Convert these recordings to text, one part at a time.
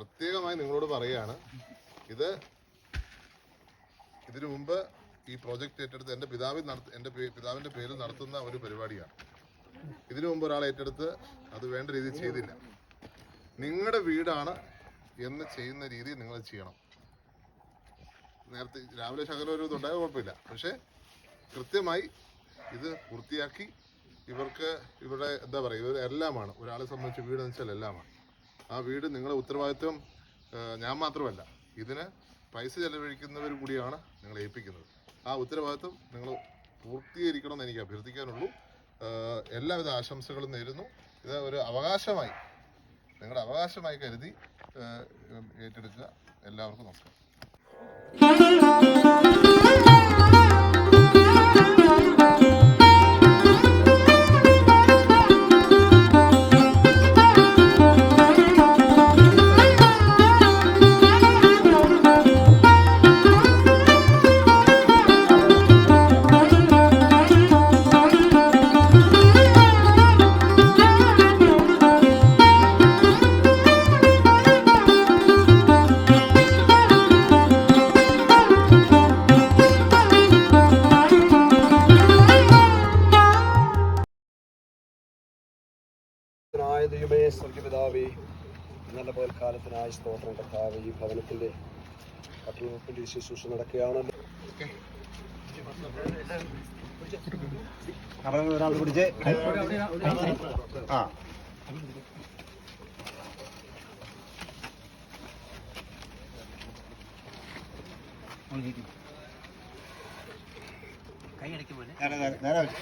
പ്രത്യേകമായി നിങ്ങളോട് പറയുകയാണ് ഇത് ഇതിനു മുമ്പ് ഈ പ്രോജക്റ്റ് ഏറ്റെടുത്ത് എന്റെ പിതാവിൽ നടത്തി എന്റെ പിതാവിന്റെ പേരിൽ നടത്തുന്ന ഒരു പരിപാടിയാണ്. ഇതിനു മുമ്പ് ഒരാൾ ഏറ്റെടുത്ത് അത് വേണ്ട രീതിയിൽ ചെയ്തില്ല. നിങ്ങളുടെ വീടാണ് എന്ന് ചെയ്യുന്ന രീതി നിങ്ങൾ ചെയ്യണം. നേരത്തെ രാവിലെ ശകലം ഒരു ഇതുണ്ടായ കുഴപ്പമില്ല. പക്ഷേ കൃത്യമായി ഇത് പൂർത്തിയാക്കി ഇവർക്ക് ഇവിടെ എന്താ പറയുക ഇവർ എല്ലാമാണ് ഒരാളെ സംബന്ധിച്ച് വീട് എന്ന് വെച്ചാൽ എല്ലാമാണ്. ആ വീട് നിങ്ങളുടെ ഉത്തരവാദിത്വം ഞാൻ മാത്രമല്ല. ഇതിന് പൈസ ചെലവഴിക്കുന്നവർ കൂടിയാണ് നിങ്ങൾ ഏൽപ്പിക്കുന്നത്. ആ ഉത്തരവാദിത്വം നിങ്ങൾ പൂർത്തീകരിക്കണമെന്ന് എനിക്ക് അഭ്യർത്ഥിക്കാനുള്ളൂ. എല്ലാവിധ ആശംസകളും നേരുന്നു. ഇത് ഒരു അവകാശമായി നിങ്ങളുടെ അവകാശമായി കരുതി ഏറ്റെടുക്കുക. എല്ലാവർക്കും നമസ്കാരം. ായ ദൈവമേ സ്വർഗപിതാവേ നല്ല പകൽക്കാലത്തിനായി സ്തോത്രം കർത്താവ് ഈ ഭവനത്തിന്റെ കട്ടിൽവെപ്പിന്റെ ശുശ്രൂഷ നടക്കുകയാണല്ലോ ആ നേരെ നേരെ മതി.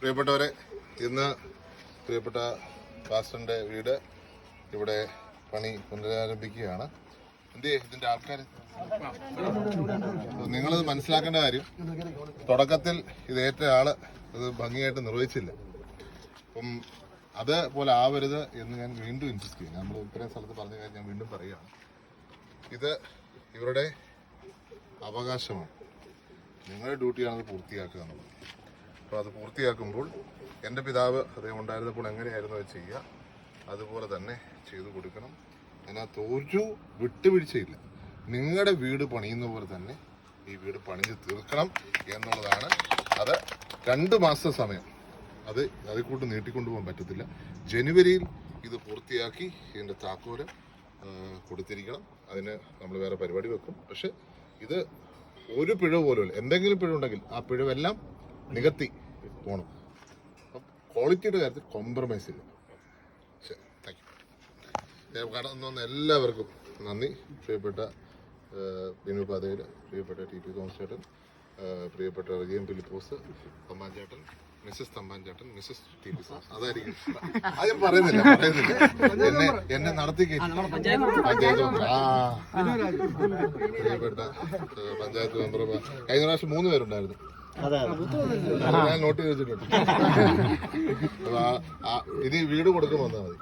പ്രിയപ്പെട്ടവരെ ഇന്ന് പ്രിയപ്പെട്ട പാസ്റ്ററിന്റെ വീട് ഇവിടെ പണി പുനരാരംഭിക്കുകയാണ്. എന്തേ ഇതിന്റെ ആൾക്കാര്? നിങ്ങൾ മനസ്സിലാക്കേണ്ട കാര്യം തുടക്കത്തിൽ ഇത് ഏറ്റ ആൾ ഇത് ഭംഗിയായിട്ട് നിർവഹിച്ചില്ല. അപ്പം അതുപോലെ ആവരുത് എന്ന് ഞാൻ വീണ്ടും ഇൻസിസ്റ്റ് ചെയ്യും നമ്മൾ ഇത്രയും സ്ഥലത്ത് പറഞ്ഞ കാര്യം ഞാൻ വീണ്ടും പറയുകയാണ്. ഇത് ഇവരുടെ അവകാശമാണ്. നിങ്ങളുടെ ഡ്യൂട്ടിയാണത് പൂർത്തിയാക്കുക എന്നുള്ളത്. അപ്പോൾ അത് പൂർത്തിയാക്കുമ്പോൾ എന്റെ പിതാവ് അദ്ദേഹം ഉണ്ടായിരുന്നപ്പോൾ എങ്ങനെയായിരുന്നു അത് ചെയ്യുക? അതുപോലെ തന്നെ ചെയ്തു കൊടുക്കണം. അതിനകത്ത് ഒരു വിട്ടുവീഴ്ചയില്ല. നിങ്ങളുടെ വീട് പണിയുന്ന പോലെ തന്നെ ഈ വീട് പണിഞ്ഞ് തീർക്കണം എന്നുള്ളതാണ്. അത് രണ്ട് മാസത്തെ സമയം. അത് അതിൽ കൂട്ട് നീട്ടിക്കൊണ്ടുപോകാൻ പറ്റത്തില്ല. ജനുവരിയിൽ ഇത് പൂർത്തിയാക്കി ഇതിന്റെ താക്കോൽ കൊടുത്തിരിക്കണം. അതിന് നമ്മൾ വേറെ പരിപാടി വെക്കും. പക്ഷെ ഇത് ഒരു പിഴ പോലും എന്തെങ്കിലും പിഴവുണ്ടെങ്കിൽ ആ പിഴവെല്ലാം നികത്തി പോകണം ക്വാളിറ്റിയുടെ കാര്യത്തിൽ കോംപ്രമൈസ് ഇല്ല. ശരി കടന്നു വന്ന എല്ലാവർക്കും നന്ദി. പ്രിയപ്പെട്ട ബിനു പാതയിൽ പ്രിയപ്പെട്ട ടി പി തോമസ് ചേട്ടൻ പ്രിയപ്പെട്ട വിജയൻ ഫിലിപ്പോസ് തമ്പാൻ ചേട്ടൻ മിസ്സസ് തമ്പാൻ ചേട്ടൻ മിസ്സസ് ടി പി തോമസ് അതായിരിക്കും. അത് ഞാൻ പറയുന്നില്ല പറയുന്നില്ല. എന്നെ എന്നെ നടത്തി പഞ്ചായത്ത് മെമ്പർ ആ. പ്രിയപ്പെട്ട പഞ്ചായത്ത് മെമ്പർ കഴിഞ്ഞ പ്രാവശ്യം മൂന്ന് പേരുണ്ടായിരുന്നു. ഞാൻ നോട്ട് ചോദിച്ചിട്ടുണ്ട് ഇനി വീട് കൊടുക്കുമ്പോൾ വന്നാൽ മതി.